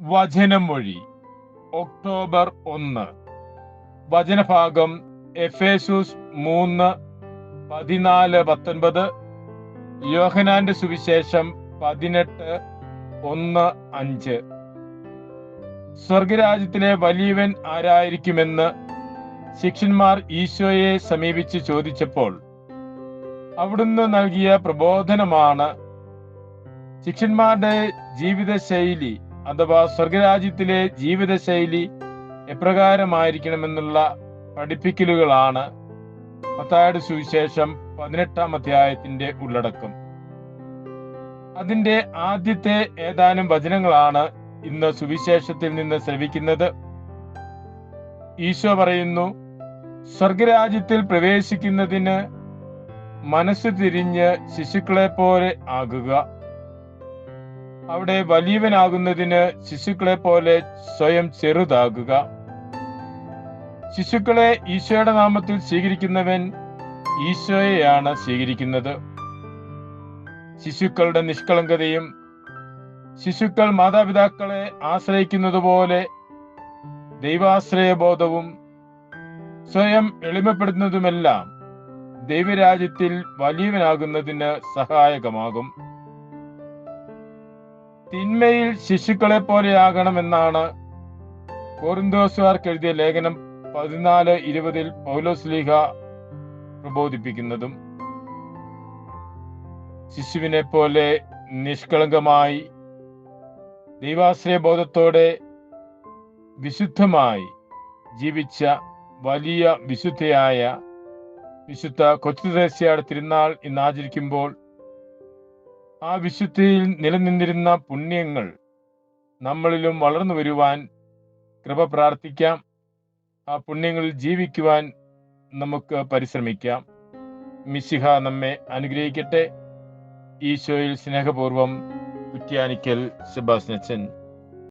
വചനമൊഴി. October ഒന്ന്. വചനഭാഗം Ephesus മൂന്ന് പതിനാല് പത്തൊൻപത് യോഹനാന്റെ സുവിശേഷം പതിനെട്ട് ഒന്ന് അഞ്ച്. സ്വർഗരാജ്യത്തിലെ വലിയവൻ ആരായിരിക്കുമെന്ന് ശിഷ്യന്മാർ ഈശോയെ സമീപിച്ച് ചോദിച്ചപ്പോൾ അവിടുന്ന് നൽകിയ പ്രബോധനമാണ് ശിഷ്യന്മാരുടെ ജീവിതശൈലി. അഥവാ സ്വർഗരാജ്യത്തിലെ ജീവിതശൈലി എപ്രകാരമായിരിക്കണമെന്നുള്ള പഠിപ്പിക്കലുകളാണ് മത്തായുടെ സുവിശേഷം പതിനെട്ടാം അധ്യായത്തിന്റെ ഉള്ളടക്കം. അതിന്റെ ആദ്യത്തെ ഏതാനും വചനങ്ങളാണ് ഇന്ന് സുവിശേഷത്തിൽ നിന്ന് ശ്രവിക്കുന്നത്. ഈശോ പറയുന്നു സ്വർഗരാജ്യത്തിൽ പ്രവേശിക്കുന്നതിന് മനസ്സ് തിരിഞ്ഞ് ശിശുക്കളെ പോലെ ആകുക. അവിടെ വലിയവനാകുന്നതിന് ശിശുക്കളെ പോലെ സ്വയം ചെറുതാകുക. ശിശുക്കളെ ഈശോയുടെ നാമത്തിൽ സ്വീകരിക്കുന്നവൻ ഈശോയെയാണ് സ്വീകരിക്കുന്നത്. ശിശുക്കളുടെ നിഷ്കളങ്കതയും ശിശുക്കൾ മാതാപിതാക്കളെ ആശ്രയിക്കുന്നത് പോലെ ദൈവാശ്രയബോധവും സ്വയം എളിമപ്പെടുന്നതുമെല്ലാം ദൈവരാജ്യത്തിൽ വലിയവനാകുന്നതിന് സഹായകമാകും. തിന്മയിൽ ശിശുക്കളെ പോലെയാകണമെന്നാണ് കോറിന്തോസുകാർക്ക് എഴുതിയ ലേഖനം പതിനാല് ഇരുപതിൽ പൗലോസ്ലീഹ പ്രബോധിപ്പിക്കുന്നതും. ശിശുവിനെ പോലെ നിഷ്കളങ്കമായി ദൈവാശ്രയബോധത്തോടെ വിശുദ്ധമായി ജീവിച്ച വലിയ വിശുദ്ധയായ വിശുദ്ധ കൊച്ചുദേശിയുടെ തിരുനാൾ ഇന്ന് ആചരിക്കുമ്പോൾ ആ വിശുദ്ധിയിൽ നിലനിന്നിരുന്ന പുണ്യങ്ങൾ നമ്മളിലും വളർന്നു വരുവാൻ കൃപ പ്രാർത്ഥിക്കാം. ആ പുണ്യങ്ങളിൽ ജീവിക്കുവാൻ നമുക്ക് പരിശ്രമിക്കാം. മിശിഹ നമ്മെ അനുഗ്രഹിക്കട്ടെ. ഈശോയിൽ സ്നേഹപൂർവം കുറ്റ്യാനിക്കൽ സെബാസ്നച്ചൻ